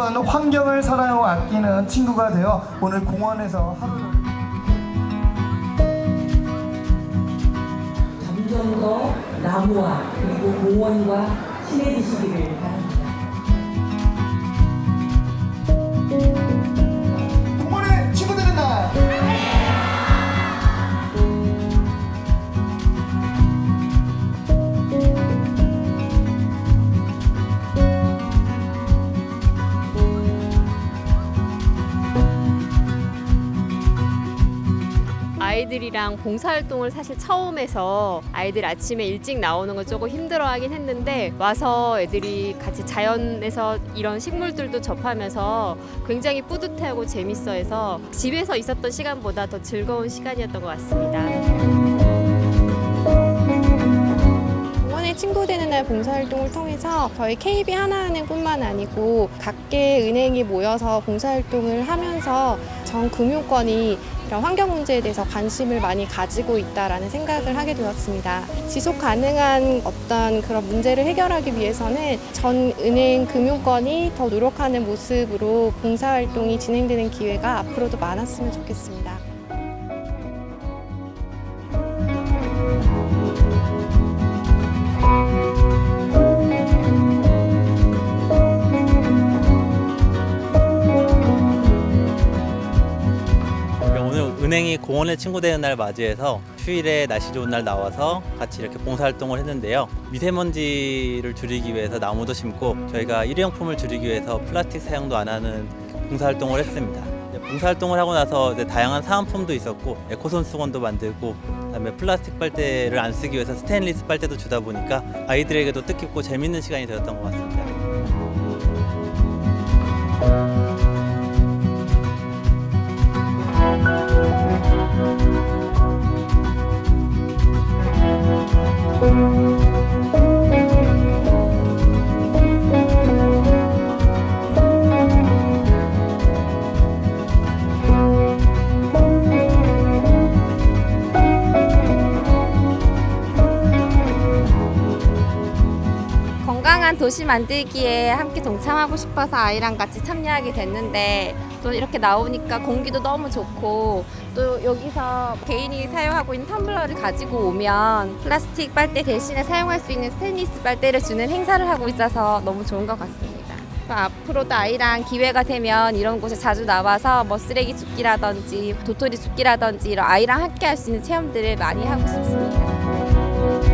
지금은 환경을 사랑하고 아끼는 친구가 되어 오늘 공원에서 하루를 점점 더 나무와 그리고 공원과 친해지시기를 바랍니다. 아이들이랑 봉사활동을 사실 처음 해서 아이들 아침에 일찍 나오는 거 조금 힘들어 하긴 했는데 와서 애들이 같이 자연에서 이런 식물들도 접하면서 굉장히 뿌듯해하고 재밌어 해서 집에서 있었던 시간보다 더 즐거운 시간이었던 것 같습니다. 날 봉사활동을 통해서 저희 KB 하나은행뿐만 아니고 각계 은행이 모여서 봉사활동을 하면서 전 금융권이 이런 환경 문제에 대해서 관심을 많이 가지고 있다라는 생각을 하게 되었습니다. 지속 가능한 어떤 그런 문제를 해결하기 위해서는 전 은행 금융권이 더 노력하는 모습으로 봉사활동이 진행되는 기회가 앞으로도 많았으면 좋겠습니다. 은행이 공원의 친구 되는 날 맞이해서 휴일에 날씨 좋은 날 나와서 같이 이렇게 봉사활동을 했는데요. 미세먼지를 줄이기 위해서 나무도 심고 저희가 일회용품을 줄이기 위해서 플라스틱 사용도 안 하는 봉사활동을 했습니다. 봉사활동을 하고 나서 다양한 사은품도 있었고 에코손 수건도 만들고 그다음에 플라스틱 빨대를 안 쓰기 위해서 스테인리스 빨대도 주다 보니까 아이들에게도 뜻깊고 재밌는 시간이 되었던 것 같습니다. 건강한 도시 만들기에 함께 동참하고 싶어서 아이랑 같이 참여하게 됐는데 또 이렇게 나오니까 공기도 너무 좋고 또 여기서 개인이 사용하고 있는 텀블러를 가지고 오면 플라스틱 빨대 대신에 사용할 수 있는 스테인리스 빨대를 주는 행사를 하고 있어서 너무 좋은 것 같습니다. 또 앞으로도 아이랑 기회가 되면 이런 곳에 자주 나와서 뭐 쓰레기 줍기라든지 도토리 줍기라든지 이런 아이랑 함께 할 수 있는 체험들을 많이 하고 싶습니다.